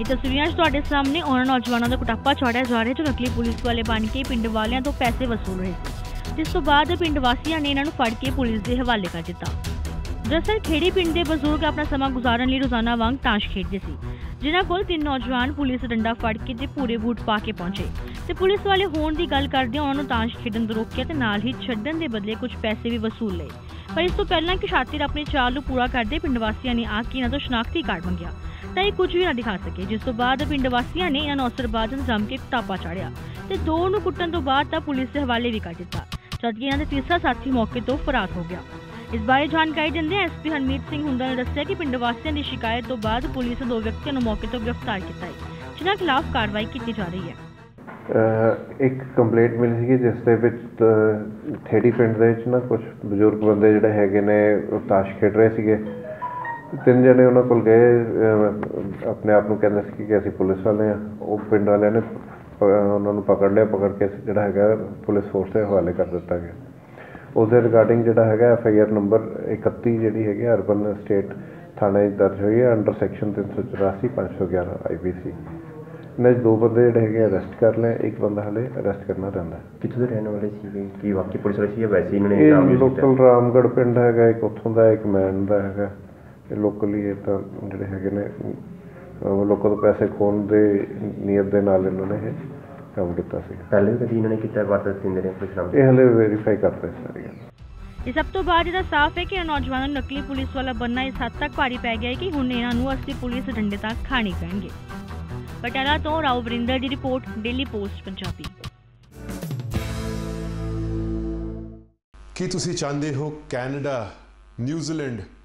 ਇਹ ਤਸਵੀਰਾਂ 'ਚ ਤੁਹਾਡੇ ਸਾਹਮਣੇ ਉਹਨਾਂ ਨੌਜਵਾਨਾਂ ਦਾ ਕੁਟਾਪਾ ਚਾੜਿਆ ਜਾ ਰਿਹਾ ਜੋ ਨਕਲੀ ਪੁਲਿਸ ਵਾਲੇ ਬਣ ਕੇ ਪਿੰਡ ਵਾਲਿਆਂ ਤੋਂ ਪੈਸੇ ਵਸੂਲ ਰਹੇ ਸੀ। ਜਿਸ ਤੋਂ ਬਾਅਦ ਪਿੰਡ ਵਾਸੀਆਂ ਨੇ ਇਹਨਾਂ ਨੂੰ ਫੜ ਕੇ ਪੁਲਿਸ ਦੇ ਹਵਾਲੇ ਕਰ ਦਿੱਤਾ। ਦਰਅਸਲ ਖੇੜੀ ਪਿੰਡ ਦੇ ਬਜ਼ੁਰਗ ਆਪਣਾ ਸਮਾਂ ਗੁਜ਼ਾਰਨ ਲਈ ਰੋਜ਼ਾਨਾ ਵਾਂਗ ਤਾਸ਼ ਖੇਡਦੇ ਸੀ। ਜਿਨ੍ਹਾਂ ਕੋਲ ਤਿੰਨ ਨੌਜਵਾਨ ਪੁਲਿਸ ਡੰਡਾ ਫੜ ਕੇ ਤੇ ਪੂਰੇ ਬੂਟ ਪਾ ਕੇ ਪਹੁੰਚੇ। ਤੇ ਪੁਲਿਸ ਵਾਲੇ ਹੋਣ ਦੀ ਗੱਲ ਕਰਦਿਆਂ ਉਹਨਾਂ ਨੂੰ ਤਾਸ਼ ਖੇਡਣ ਤੋਂ ਰੋਕਿਆ ਤੇ ਨਾਲ ਹੀ ਛੱਡਣ ਦੇ ਬਦਲੇ ਕੁਝ ਪੈਸੇ ਵੀ ਵਸੂਲ ਲਏ। ਪਰ ਇਸ ਤੋਂ ਪਹਿਲਾਂ ਕਿ ਸ਼ਾਤਿਰ ਆਪਣੀ ਚਾਲ ਨੂੰ ਪੂਰਾ ਕਰਦੇ ਪਿੰਡ ਵਾਸੀਆਂ ਨੇ ਆ ਕੇ ਇਹਨਾਂ ਤੋਂ ਸ਼ਨਾਖਤੀ ਕਾਰਡ ਮੰਗਿਆ। ਤਾਂ ਇਹ ਕੁਝ ਵੀ ਨਾ ਦਿਖਾ ਸਕੇ। ਜਿਸ ਤੋਂ ਬਾਅਦ ਪਿੰਡ ਵਾਸੀਆਂ ਨੇ ਇਹਨਾਂ ਨੂੰ ਜੰਮ ਕੇ ਕੁਟਾਪਾ ਚਾੜਿਆ ਤੇ ਦੋ ਨੂੰ ਕੁੱਟਣ ਤੋਂ ਬਾਅਦ ਤਾਂ ਪੁਲਿਸ ਦੇ ਹਵਾਲੇ ਵੀ ਕਰ ਦਿੱਤਾ, ਜਦਕਿ ਇਹਨਾਂ ਦੇ ਤੀਸਰਾ ਸਾਥੀ ਮੌਕੇ ਤੋਂ ਫਰਾਰ ਹੋ ਗਿਆ। ਇਸ ਬਾਰੇ ਜਾਣਕਾਰੀ ਦਿੰਦੇ ਐਸਪੀ ਹਰਮੀਤ ਸਿੰਘ ਹੁੰਦਾ ਨੇ ਦੱਸਿਆ ਕਿ ਪਿੰਡ ਵਾਸੀਆਂ ਦੀ ਸ਼ਿਕਾਇਤ ਤੋਂ ਬਾਅਦ ਪੁਲਿਸ ਦੋ ਵਿਅਕਤੀਆਂ ਨੂੰ ਮੌਕੇ ਤੋਂ ਗ੍ਰਿਫਤਾਰ ਕੀਤਾ ਹੈ, ਜਿਨ੍ਹਾਂ ਖਿਲਾਫ ਕਾਰਵਾਈ ਕੀਤੀ ਜਾ ਰਹੀ ਹੈ। ਇੱਕ ਕੰਪਲੇਂਟ ਮਿਲੀ ਸੀ ਜਿਸ ਦੇ ਵਿੱਚ ਠੇੜੀ ਪਿੰਡ ਦੇ ਵਿੱਚ ਨਾ ਕੁਝ ਬਜ਼ੁਰਗ ਬੰਦੇ ਜਿਹੜੇ ਹੈਗੇ ਨੇ ਤਾਸ਼ ਖੇਡ ਰਹੇ ਸੀਗੇ। ਤਿੰਨ ਜਣੇ ਉਹਨਾਂ ਕੋਲ ਗਏ ਆਪਣੇ ਆਪ ਨੂੰ ਕਹਿੰਦੇ ਸੀ ਕਿ ਅਸੀਂ ਪੁਲਿਸ ਵਾਲੇ ਆ ਉਹ ਪਿੰਡ ਵਾਲਿਆਂ ਨੇ ਉਹਨਾਂ ਨੂੰ ਪਕੜ ਲਿਆ ਪਕੜ ਕੇ ਜਿਹੜਾ ਹੈਗਾ ਪੁਲਿਸ ਫੋਰਸ ਦੇ ਹਵਾਲੇ ਕਰ ਦਿੱਤਾ ਗਿਆ। ਉਸ ਦੇ ਰਿਗਾਰਡਿੰਗ ਜਿਹੜਾ ਹੈਗਾ ਐਫ ਆਈ ਆਰ ਨੰਬਰ 31 ਜਿਹੜੀ ਹੈਗੀ ਅਰਬਨ ਸਟੇਟ ਥਾਣੇ 'ਚ ਦਰਜ ਹੋਈ ਹੈ ਅੰਡਰ ਸੈਕਸ਼ਨ 384 511 ਆਈਪੀਸੀ 'ਚ ਦੋ ਬੰਦੇ ਜਿਹੜੇ ਹੈਗੇ ਅਰੈਸਟ ਕਰ ਲਏ ਇੱਕ ਬੰਦਾ ਹਲੇ ਅਰੈਸਟ ਕਰਨਾ ਰਹਿੰਦਾ। ਕਿੱਥੋਂ ਦੇ ਰਹਿਣ ਵਾਲੇ ਸੀਗੇ ਕੀ ਵਾਕਈ ਪੁਲਿਸ ਵਾਲੇ ਸੀ ਜਾਂ ਵੈਸੇ ਹੀ ਇਹਨਾਂ ਨੇ ਇਹ ਨਾਮ? ਲੋਕਲ ਰਾਮਗੜ੍ਹ ਪਿੰਡ ਹੈਗਾ ਇੱਕ ਉੱਥੋਂ ਦਾ ਇੱਕ ਮੈਨ ਦਾ ਹੈਗਾ। ਇਹ ਲੋਕਲੀ ਇਹ ਤਾਂ ਜਿਹੜੇ ਹੈਗੇ ਨੇ ਲੋਕਾਂ ਤੋਂ ਪੈਸੇ ਖੋਣ ਦੇ ਨੀਅਤ ਦੇ ਨਾਲ ਇਹਨਾਂ ਨੇ ਇਹ ਕੰਮ ਕੀਤਾ ਸੀ ਪਹਿਲੇ ਵੀ ਕਦੀ ਇਹਨਾਂ ਨੇ ਕੀਤਾ ਵਾਰਦਾਤ ਦਿੰਦੇ ਰਹੇ ਪੁਲਿਸ ਨਾਮ ਇਹ ਹਲੇ ਵੈਰੀਫਾਈ ਕਰ ਰਹੇ ਸਾਰੀ ਗੱਲ ਇਹ ਸਭ ਤੋਂ ਬਾਅਦ ਇਹਦਾ ਸਾਫ਼ ਹੈ ਕਿ ਇਹ ਨੌਜਵਾਨਾਂ ਨੂੰ ਨਕਲੀ ਪੁਲਿਸ ਵਾਲਾ ਬੰਨਾ ਇਸ ਹੱਦ ਤੱਕ ਭਾਰੀ ਪੈ ਗਿਆ ਹੈ ਕਿ ਹੁਣ ਇਹਨਾਂ ਨੂੰ ਅਸਲੀ ਪੁਲਿਸ ਡੰਡੇ ਤੱਕ ਖਾਣੀ ਪੈਣਗੇ। ਪਟਿਆਲਾ ਤੋਂ ਰਾਓ ਵਰਿੰਦਰ ਦੀ ਰਿਪੋਰਟ ਡੇਲੀ ਪੋਸਟ ਪੰਜਾਬੀ। ਕੀ ਤੁਸੀਂ ਚਾਹੁੰਦੇ ਹੋ ਕੈਨੇਡਾ ਨਿਊਜ਼ੀਲੈਂਡ